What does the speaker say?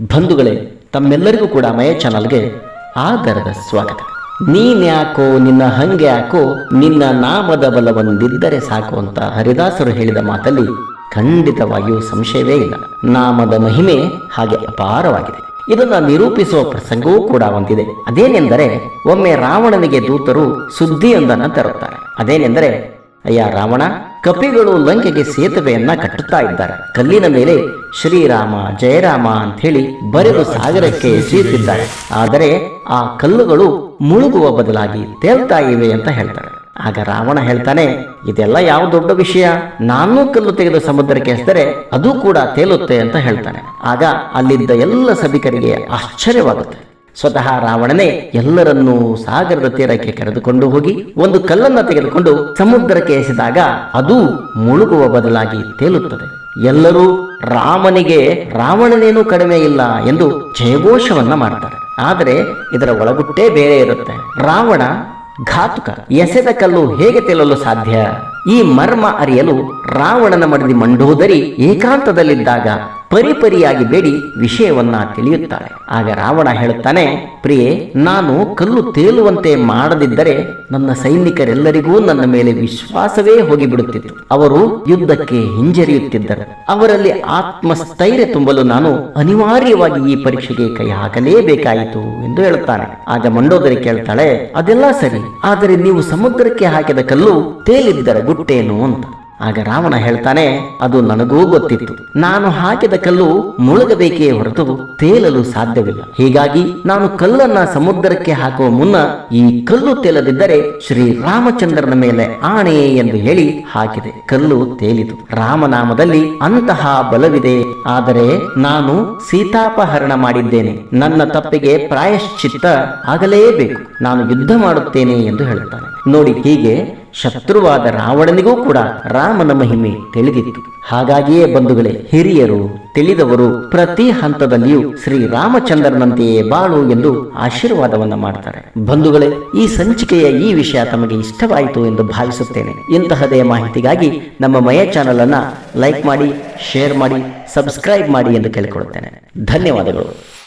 ಬಂಧುಗಳೇ, ತಮ್ಮೆಲ್ಲರಿಗೂ ಕೂಡ ಮಯ ಚಾನಲ್ಗೆ ಆದರದ ಸ್ವಾಗತ. ನೀನ್ಯಾಕೋ ನಿನ್ನ ಹಂಗೆ ಯಾಕೋ, ನಿನ್ನ ನಾಮದ ಬಲವೊಂದಿದ್ದರೆ ಸಾಕು ಅಂತ ಹರಿದಾಸರು ಹೇಳಿದ ಮಾತಲ್ಲಿ ಖಂಡಿತವಾಗಿಯೂ ಸಂಶಯವೇ ಇಲ್ಲ. ನಾಮದ ಮಹಿಮೆ ಹಾಗೆ ಅಪಾರವಾಗಿದೆ. ಇದನ್ನ ನಿರೂಪಿಸುವ ಪ್ರಸಂಗವೂ ಕೂಡ ಒಂದಿದೆ. ಅದೇನೆಂದರೆ, ಒಮ್ಮೆ ರಾವಣನಿಗೆ ದೂತರು ಸುದ್ದಿಯೊಂದನ್ನು ತರುತ್ತಾರೆ. ಅದೇನೆಂದರೆ ಅಯ್ಯ ರಾವಣ, ಕಪಿಗಳು ಲಂಕೆಗೆ ಸೇತುವೆಯನ್ನ ಕಟ್ಟುತ್ತಾ ಇದ್ದಾರೆ. ಕಲ್ಲಿನ ಮೇಲೆ ಶ್ರೀರಾಮ, ಜಯರಾಮ ಅಂತ ಹೇಳಿ ಬರೆದು ಸಾಗರಕ್ಕೆ ಎಸೆಯುತ್ತಿದ್ದಾರೆ. ಆದರೆ ಆ ಕಲ್ಲುಗಳು ಮುಳುಗುವ ಬದಲಾಗಿ ತೇಲ್ತಾ ಇವೆ ಅಂತ ಹೇಳ್ತಾರೆ. ಆಗ ರಾವಣ ಹೇಳ್ತಾನೆ, ಇದೆಲ್ಲ ಯಾವ ದೊಡ್ಡ ವಿಷಯ? ನಾನೂ ಕಲ್ಲು ತೆಗೆದು ಸಮುದ್ರಕ್ಕೆ ಎಸೆದರೆ ಅದು ಕೂಡ ತೇಲುತ್ತೆ ಅಂತ ಹೇಳ್ತಾನೆ. ಆಗ ಅಲ್ಲಿದ್ದ ಎಲ್ಲ ಸಭಿಕರಿಗೆ ಆಶ್ಚರ್ಯವಾಗುತ್ತೆ. ಸ್ವತಃ ರಾವಣನೇ ಎಲ್ಲರನ್ನೂ ಸಾಗರದ ತೀರಕ್ಕೆ ಕರೆದುಕೊಂಡು ಹೋಗಿ ಒಂದು ಕಲ್ಲನ್ನ ತೆಗೆದುಕೊಂಡು ಸಮುದ್ರಕ್ಕೆ ಎಸೆದಾಗ ಅದು ಮುಳುಗುವ ಬದಲಾಗಿ ತೇಲುತ್ತದೆ. ಎಲ್ಲರೂ ರಾಮನಿಗೆ ರಾವಣನೇನೂ ಕಡಿಮೆ ಇಲ್ಲ ಎಂದು ಜಯಘೋಷವನ್ನ ಮಾಡ್ತಾರೆ. ಆದರೆ ಇದರ ಒಳಗುಟ್ಟೇ ಬೇರೆ ಇರುತ್ತೆ. ರಾವಣ ಘಾತುಕ. ಎಸೆದ ಕಲ್ಲು ಹೇಗೆ ತೇಲಲು ಸಾಧ್ಯ? ಈ ಮರ್ಮ ಅರಿಯಲು ರಾವಣನ ಮಡದಿ ಮಂಡೋದರಿ ಏಕಾಂತದಲ್ಲಿದ್ದಾಗ ಪರಿಪರಿಯಾಗಿ ಬೇಡಿ ವಿಷಯವನ್ನ ತಿಳಿಯುತ್ತಾಳೆ. ಆಗ ರಾವಣ ಹೇಳುತ್ತಾನೆ, ಪ್ರಿಯೆ, ನಾನು ಕಲ್ಲು ತೇಲುವಂತೆ ಮಾಡದಿದ್ದರೆ ನನ್ನ ಸೈನಿಕರೆಲ್ಲರಿಗೂ ನನ್ನ ಮೇಲೆ ವಿಶ್ವಾಸವೇ ಹೋಗಿಬಿಡುತ್ತಿತ್ತು. ಅವರು ಯುದ್ಧಕ್ಕೆ ಹಿಂಜರಿಯುತ್ತಿದ್ದರು. ಅವರಲ್ಲಿ ಆತ್ಮಸ್ಥೈರ್ಯ ತುಂಬಲು ನಾನು ಅನಿವಾರ್ಯವಾಗಿ ಈ ಪರೀಕ್ಷೆಗೆ ಕೈ ಹಾಕಲೇಬೇಕಾಯಿತು ಎಂದು ಹೇಳುತ್ತಾನೆ. ಆಗ ಮಂಡೋದರಿ ಕೇಳ್ತಾಳೆ, ಅದೆಲ್ಲ ಸರಿ, ಆದರೆ ನೀವು ಸಮುದ್ರಕ್ಕೆ ಹಾಕಿದ ಕಲ್ಲು ತೇಲಿದ್ದರ ಗುಟ್ಟೇನು? ಅಂತ. ಆಗ ರಾವಣ ಹೇಳ್ತಾನೆ, ಅದು ನನಗೂ ಗೊತ್ತಿತ್ತು. ನಾನು ಹಾಕಿದ ಕಲ್ಲು ಮುಳುಗಬೇಕೇ ಹೊರತು ತೇಲಲು ಸಾಧ್ಯವಿಲ್ಲ. ಹೀಗಾಗಿ ನಾನು ಕಲ್ಲನ್ನ ಸಮುದ್ರಕ್ಕೆ ಹಾಕುವ ಮುನ್ನ ಈ ಕಲ್ಲು ತೇಲದಿದ್ದರೆ ಶ್ರೀ ರಾಮಚಂದ್ರನ ಮೇಲೆ ಆಣೆ ಎಂದು ಹೇಳಿ ಹಾಕಿದೆ. ಕಲ್ಲು ತೇಲಿತು. ರಾಮನಾಮದಲ್ಲಿ ಅಂತಹ ಬಲವಿದೆ. ಆದರೆ ನಾನು ಸೀತಾಪಹರಣ ಮಾಡಿದ್ದೇನೆ. ನನ್ನ ತಪ್ಪಿಗೆ ಪ್ರಾಯಶ್ಚಿತ್ತ ಆಗಲೇಬೇಕು. ನಾನು ಯುದ್ಧ ಮಾಡುತ್ತೇನೆ ಎಂದು ಹೇಳುತ್ತಾನೆ. ನೋಡಿ ಹೀಗೆ ಶತ್ರುವಾದ ರಾವಣನಿಗೂ ಕೂಡ ರಾಮನ ಮಹಿಮೆ ತಿಳಿದಿತ್ತು. ಹಾಗಾಗಿಯೇ ಬಂಧುಗಳೇ, ಹಿರಿಯರು, ತಿಳಿದವರು ಪ್ರತಿ ಹಂತದಲ್ಲಿಯೂ ಶ್ರೀ ರಾಮಚಂದ್ರನಂತೆಯೇ ಬಾಳು ಎಂದು ಆಶೀರ್ವಾದವನ್ನ ಮಾಡ್ತಾರೆ. ಬಂಧುಗಳೇ, ಈ ಸಂಚಿಕೆಯ ಈ ವಿಷಯ ತಮಗೆ ಇಷ್ಟವಾಯಿತು ಎಂದು ಭಾವಿಸುತ್ತೇನೆ. ಇಂತಹದೇ ಮಾಹಿತಿಗಾಗಿ ನಮ್ಮ ಮಯ ಚಾನಲ್ ಅನ್ನ ಲೈಕ್ ಮಾಡಿ, ಶೇರ್ ಮಾಡಿ, ಸಬ್ಸ್ಕ್ರೈಬ್ ಮಾಡಿ ಎಂದು ಕೇಳಿಕೊಳ್ಳುತ್ತೇನೆ. ಧನ್ಯವಾದಗಳು.